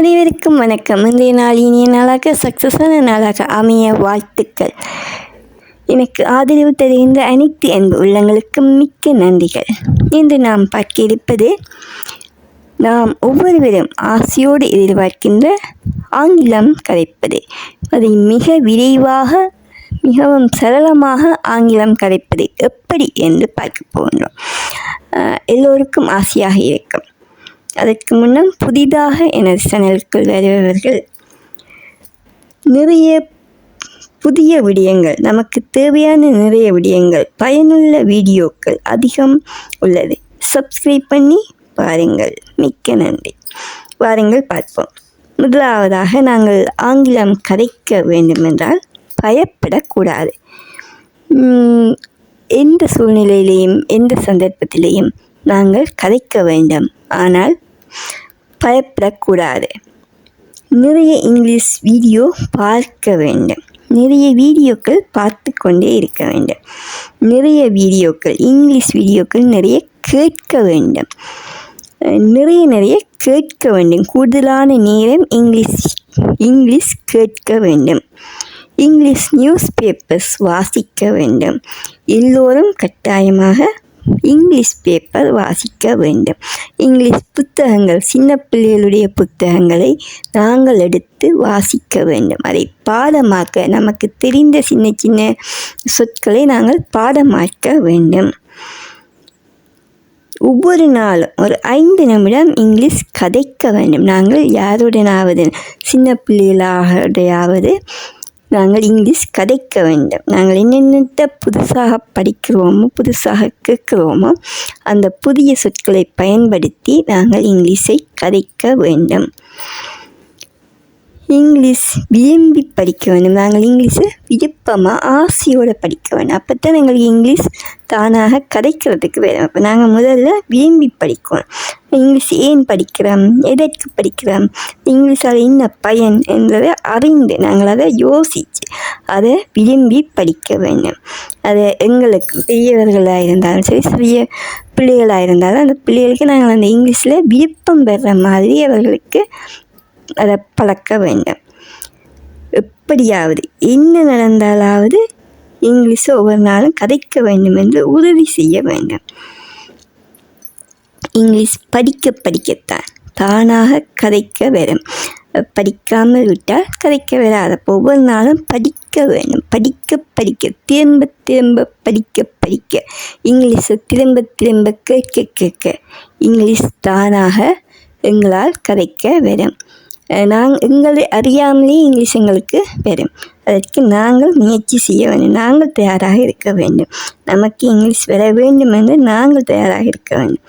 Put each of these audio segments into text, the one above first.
அனைவருக்கும் வணக்கம். இன்றைய நாள் இனிய நாளாக சக்ஸஸான நாளாக அமைய வாழ்த்துக்கள். எனக்கு ஆதரவு தருகின்ற அனைத்து அன்பு உள்ளங்களுக்கும் மிக்க நன்றிகள். இன்று நாம் பார்க்க இருப்பது நாம் ஒவ்வொருவரும் ஆசையோடு எதிர்பார்க்கின்ற ஆங்கிலம் கதைப்பது. அதை மிக விரைவாக மிகவும் சரளமாக ஆங்கிலம் கதைப்பது எப்படி என்று பார்க்க போகின்றோம். எல்லோருக்கும் ஆசையாக இருக்கும். அதற்கு முன்னம் புதிதாக எனது சேனலுக்குள் வருபவர்கள் நிறைய புதிய விடயங்கள் நமக்கு தேவையான நிறைய விடயங்கள் பயனுள்ள வீடியோக்கள் அதிகம் உள்ளது. சப்ஸ்கிரைப் பண்ணி பாருங்கள். மிக்க நன்றி. வாருங்கள் பார்ப்போம். முதலாவதாக நாங்கள் ஆங்கிலம் கதைக்க வேண்டுமென்றால் பயப்படக்கூடாது. எந்த சூழ்நிலையிலையும் எந்த சந்தர்ப்பத்திலையும் நாங்கள் கதைக்க வேண்டும். ஆனால் பயப்படக்கூடாது. நிறைய இங்கிலீஷ் வீடியோ பார்க்க வேண்டும். நிறைய வீடியோக்கள் பார்த்து கொண்டே இருக்க வேண்டும். நிறைய வீடியோக்கள் இங்கிலீஷ் வீடியோக்கள் நிறைய கேட்க வேண்டும். நிறைய நிறைய கேட்க வேண்டும். கூடுதலான நேரம் இங்கிலீஷ் இங்கிலீஷ் கேட்க வேண்டும். இங்கிலீஷ் நியூஸ் பேப்பர்ஸ் வாசிக்க வேண்டும். எல்லோரும் கட்டாயமாக இங்கிலீஷ் பேப்பர் வாசிக்க வேண்டும். இங்கிலீஷ் புத்தகங்கள் சின்ன பிள்ளைகளுடைய புத்தகங்களை நாங்கள் எடுத்து வாசிக்க வேண்டும். அதை பாடமாக்க நமக்கு தெரிந்த சின்ன சின்ன சொற்களை நாங்கள் பாடமாக்க வேண்டும். ஒவ்வொரு நாளும் ஒரு ஐந்து நிமிடம் இங்கிலீஷ் கதைக்க வேண்டும். நாங்கள் யாருடனாவது சின்ன பிள்ளைகளாகடையாவது நாங்கள் இங்கிலீஷ் கதைக்க வேண்டும். நாங்கள் என்னென்ன புதுசாக படிக்கிறோமோ புதுசாக கேட்குறோமோ அந்த புதிய சொற்களை பயன்படுத்தி நாங்கள் இங்கிலீஷை கதைக்க வேண்டும். இங்கிலீஷ் விரும்பி படிக்க வேணும். நாங்கள் இங்கிலீஷை விருப்பமாக ஆசையோடு படிக்க வேணும். அப்போ தான் எங்களுக்கு இங்கிலீஷ் தானாக கிடைக்கிறதுக்கு வேணும் அப்போ நாங்கள் முதல்ல விரும்பி படிக்கணும். இங்கிலீஷ் ஏன் படிக்கிறோம்? எதற்கு படிக்கிறோம்? இங்கிலீஷால் என்ன பயன் என்பதை அறிந்து நாங்கள் அதை யோசித்து அதை விரும்பி படிக்க வேண்டும். அது எங்களுக்கு பெரியவர்களாக இருந்தாலும் சரி சிறிய பிள்ளைகளாக இருந்தாலும் அந்த பிள்ளைகளுக்கு நாங்கள் அந்த இங்கிலீஷில் விருப்பம் பெற மாதிரி அவர்களுக்கு அதை பழக்க வேண்டும். எப்படியாவது என்ன நடந்தாலாவது இங்கிலீஷை ஒவ்வொரு நாளும் கதைக்க வேண்டும் என்று உதவி செய்ய வேண்டும். இங்கிலீஷ் படிக்க படிக்கத்தான் தானாக கதைக்க வரும் படிக்காமல் விட்டால் கதைக்க வராது. அப்போ ஒவ்வொரு நாளும் படிக்க வேண்டும். படிக்க படிக்க திரும்ப திரும்ப படிக்க படிக்க இங்கிலீஷை திரும்ப திரும்ப கேட்க கேட்க இங்கிலீஷ் தானாக எங்களால் கதைக்க வரும் நாங்கள் எங்களை அறியாமலே இங்கிலீஷ் எங்களுக்கு வரும். அதற்கு நாங்கள் முயற்சி செய்ய வேண்டும். நாங்கள் தயாராக இருக்க வேண்டும். நமக்கு இங்கிலீஷ் வர வேண்டும் என்று நாங்கள் தயாராக இருக்க வேண்டும்.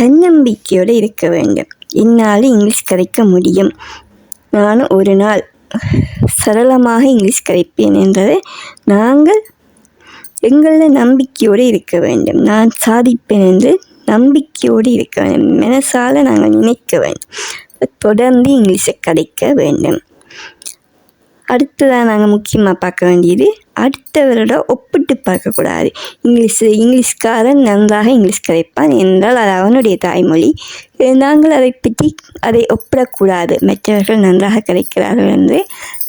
தன்னம்பிக்கையோடு இருக்க வேண்டும். என்னால் இங்கிலீஷ் கிடைக்க முடியும். நான் ஒரு நாள் சரளமாக இங்கிலீஷ் கிடைப்பேன் என்பதை நாங்கள் எங்களில் நம்பிக்கையோடு இருக்க வேண்டும். நான் சாதிப்பேன் என்று நம்பிக்கையோடு இருக்க வேண்டும். மனசால் நாங்கள் நினைக்க வேண்டும். தொடர்ந்து இங்கிலீஷை கிடைக்க வேண்டும். அடுத்ததாக நாங்கள் முக்கியமாக பார்க்க வேண்டியது அடுத்தவரோட ஒப்பிட்டு பார்க்கக்கூடாது இங்கிலீஷ் இங்கிலீஷ்காரன் நன்றாக இங்கிலீஷ் கிடைப்பான் என்றால் அது அவனுடைய தாய்மொழி. நாங்கள் அதை பற்றி அதை ஒப்பிடக்கூடாது. மற்றவர்கள் நன்றாக கிடைக்கிறார்கள் என்று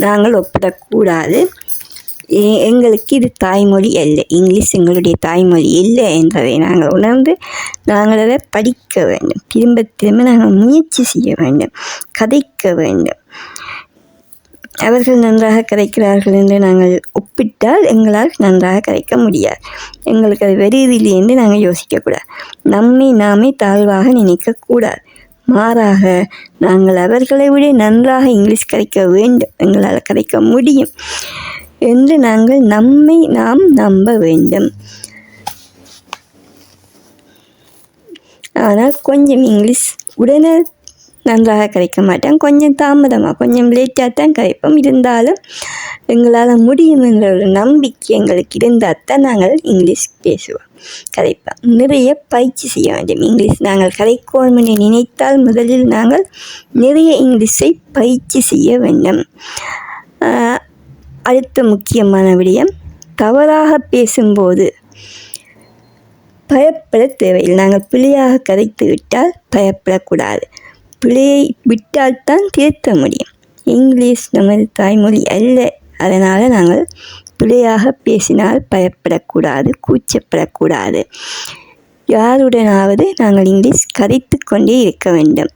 நாங்கள் ஒப்பிடக்கூடாது. எங்களுக்கு இது தாய்மொழி அல்ல. இங்கிலீஷ் எங்களுடைய தாய்மொழி இல்லை என்பதை நாங்கள் உணர்ந்து நாங்கள் அதை படிக்க வேண்டும். திரும்ப திரும்ப நாங்கள் முயற்சி செய்ய வேண்டும். கதைக்க வேண்டும். அவர்கள் நன்றாக கதைக்கிறார்கள் என்று நாங்கள் ஒப்பிட்டால் எங்களால் நன்றாக கதைக்க முடியாது. எங்களுக்கு அது வெறியதில்லை என்று நாங்கள் யோசிக்கக்கூடாது. நம்மை நாமே தாழ்வாக நினைக்கக்கூடாது. மாறாக நாங்கள் அவர்களை விட நன்றாக இங்கிலீஷ் கதைக்க வேண்டும். எங்களால் கதைக்க முடியும். என்று நாங்கள் நம்மை நாம் நம்ப வேண்டும். ஆனால் கொஞ்சம் இங்கிலீஷ் உடனே நன்றாக கிடைக்க மாட்டேன். கொஞ்சம் தாமதமாக கொஞ்சம் லேட்டாக தான் கிடைப்போம். இருந்தாலும் எங்களால் முடியும் என்ற ஒரு நம்பிக்கை எங்களுக்கு இருந்தால் தான் நாங்கள் இங்கிலீஷ் பேசுவோம். கதைப்போம் நிறைய பயிற்சி செய்ய வேண்டும். இங்கிலீஷ் நாங்கள் கதைக்கோம் என்று நினைத்தால் முதலில் நாங்கள் நிறைய இங்கிலீஷை பயிற்சி செய்ய வேண்டும். அடுத்த முக்கியமான விடயம் தவறாக பேசும்போது பயப்பட தேவையில்லை. நாங்கள் பிழையாக கதைத்து விட்டால் பயப்படக்கூடாது. பிழையை விட்டால்தான் திருத்த முடியும். இங்கிலீஷ் நமது தாய்மொழி அல்ல. அதனால் நாங்கள் பிழையாக பேசினால் பயப்படக்கூடாது கூச்சப்படக்கூடாது. யாருடனாவது நாங்கள் இங்கிலீஷ் கதைத்து கொண்டே இருக்க வேண்டும்.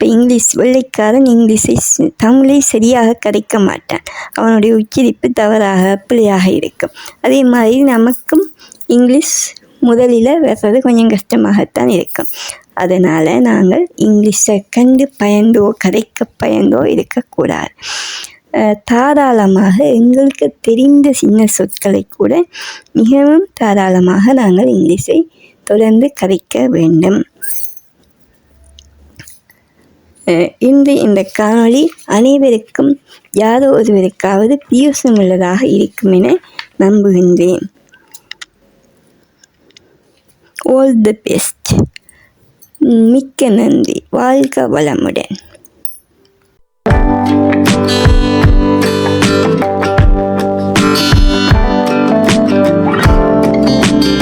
இப்போ இங்கிலீஷ் வெள்ளைக்காரன் இங்கிலீஷை தமிழை சரியாக கதைக்க மாட்டான். அவனுடைய உச்சரிப்பு தவறாக பிழையாக இருக்கும். அதே மாதிரி நமக்கும் இங்கிலீஷ் முதலில் வர்றது கொஞ்சம் கஷ்டமாகத்தான் இருக்கும். அதனால் நாங்கள் இங்கிலீஷை கண்டு பயந்தோ கதைக்க பயந்தோ இருக்கக்கூடாது. தாராளமாக எங்களுக்கு தெரிந்த சின்ன சொற்களை கூட மிகவும் தாராளமாக நாங்கள் இங்கிலீஷை தொடர்ந்து கதைக்க வேண்டும். இன்று இந்த காணொளி அனைவருக்கும் யாரோ ஒருவருக்காவது பிரியோசனமுள்ளதாக இருக்கும் என நம்புகின்றேன். ஆல் தி பெஸ்ட் மிக்க நன்றி. வாழ்க வளமுடன்.